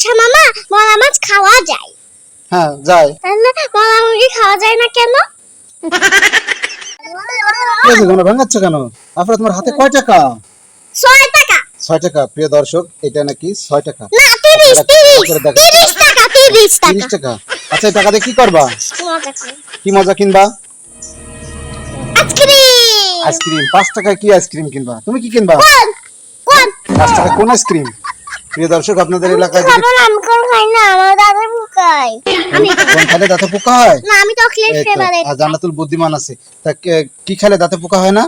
আচ্ছা মামা মলা মাছ খাওয়া যায়। হ্যাঁ যায়। তাহলে মলা মুরগি খাওয়া যায় না কেন? কি আছে তোমরা ভাঙাচ্ছ কেন? আপনার তোমার হাতে কয় টাকা? ছয় টাকা। ছয় টাকা প্রিয় দর্শক এটা নাকি ছয় টাকা? না তিরিশ টাকা, তিরিশ দেখো। তিরিশ টাকা তিরিশ টাকা। টাকা। আচ্ছা এই টাকা দিয়ে কি করবা? কি মজা কিনবা? আইসক্রিম। আইসক্রিম পাঁচ টাকায় কি আইসক্রিম কিনবা? তুমি কি কিনবা? কোন? কোন? পাঁচ টাকা কোন আইসক্রিম? প্রিয় দর্শক আপনাদের এলাকায় যদি খাবার আমি কোন খাই না আমার দাদা বুকাই আমি কোন খালে দাঁতে পোকা হয়? না আমি তো, ফেভারিট আর জান্নাতুল বুদ্ধিমান আছে। তা কি খাইলে দাঁতে পোকা হয় না?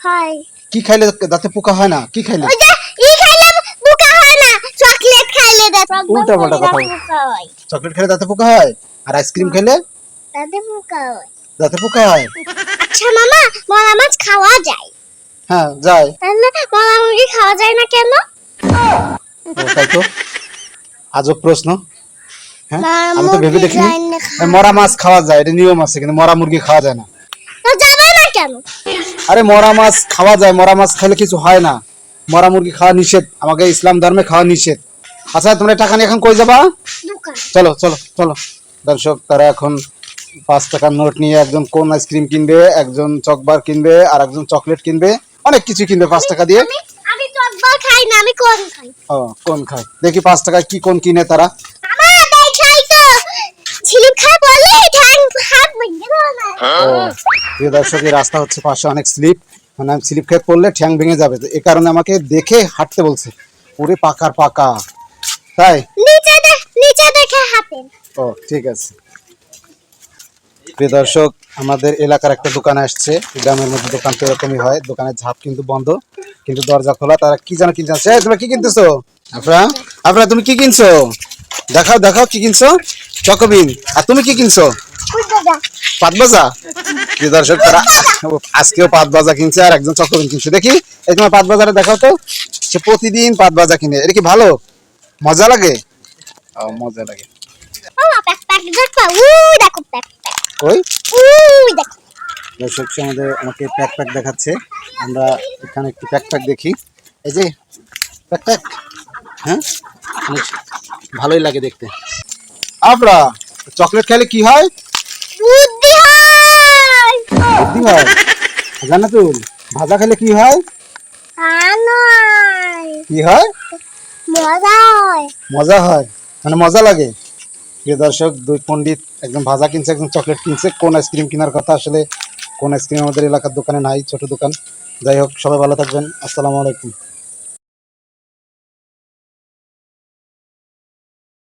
হয়। কি খাইলে দাঁতে পোকা হয় না? কি খাইলে? ওই যে ই খাইলে বুকা হয় না চকলেট খাইলে কথা। হয়। চকলেট খেলে দাঁতে পোকা হয়? আর আইসক্রিম খেলে দাদা বুকা হয়। দাঁতে পোকা হয়? আচ্ছা মামা মলা মাছ খাওয়া যায়? হ্যাঁ যায়। তাহলে মলা মুরগি খাওয়া যায় না কেন? তাই তো? আজব প্রশ্ন। হ্যাঁ? আমি তো ভেবে দেখিনি। মরা মাছ খাওয়া যায় এটা নিয়ম আছে কিন্তু মরা মুরগি খাওয়া যায় না। আরে মরা মাছ খাওয়া যায় মরা মাছ খেলে কিছু হয় না। মরা মুরগি খাওয়া নিষেধ আমাকে ইসলাম ধর্মে খাওয়া নিষেধ। আচ্ছা তোমরা টাকা নিয়ে এখন কই যাবা? চলো চলো চলো। দর্শক তারা এখন পাঁচ টাকার নোট নিয়ে একজন কোন আইসক্রিম কিনবে একজন চকবার কিনবে আর একজন চকলেট কিনবে। অনেক কিছু কিনবে পাঁচ টাকা দিয়ে আমি আমি চকবার খাই না আমি কোন খাই ও কোন খায়? দেখি পাঁচ টাকায় কি কোন কিনে তারা। আমার দেখাই তো। ঝিলিপ খাই বলে ঠ্যাং হাত ভেঙে গেল ও প্রিয় দর্শক এই রাস্তা হচ্ছে পাশে অনেক স্লিপ। মানে আমি স্লিপ খেয়ে পড়লে ঠ্যাং ভেঙে যাবে। তো এই কারণে আমাকে দেখে হাঁটতে বলছে পুরে পাকার পাকা। তাই? নিচে দেখে হাতেন ও ঠিক আছে। প্রিয় দর্শক আমাদের এলাকার একটা দোকানে আসছে গ্রামের মধ্যে দোকান তো এরকমই হয় দোকানের ঝাপ কিন্তু বন্ধ কিন্তু দরজা খোলা তারা কি জানো কিনছে? এই, তোমরা কি কিনতেছো? আফরা আফরা তুমি কি কিনছো? দেখাও দেখাও কি কিনছো? চকবিন আর তুমি কি কিনছো? পাত ভাজা। প্রিয় দর্শক তারা আজকেও পাত ভাজা কিনছে আর একজন চকবিন কিনছে। দেখি এই তোমার পাত বাজারে দেখাও তো। সে প্রতিদিন পাত ভাজা কিনে। এটা কি ভালো? মজা লাগে? ও মজা লাগে। মামা প্যাক প্যাক দেখো দেখো। দর্শক আমাদের আমাকে প্যাক প্যাক দেখাচ্ছে। আমরা এখানে একটু প্যাক প্যাক দেখি। এই যে প্যাক প্যাক। হ্যাঁ? অনেক ভালোই লাগে দেখতে। আপরা চকলেট খেলে কি হয়? বুদ্ধি হয়। বুদ্ধি হয়? ভাজা খেলে কি হয়? কি হয়? মজা হয়। মজা হয়। মানে মজা লাগে? প্রিয় দর্শক, দুই পণ্ডিত একজন ভাজা কিনছে একজন চকলেট কিনছে। কোন আইসক্রিম কেনার কথা আসলে কোন আইসক্রিম আমাদের এলাকার দোকানে নাই, ছোট দোকান। যাই হোক, সবাই ভালো থাকবেন। আসসালামু আলাইকুম।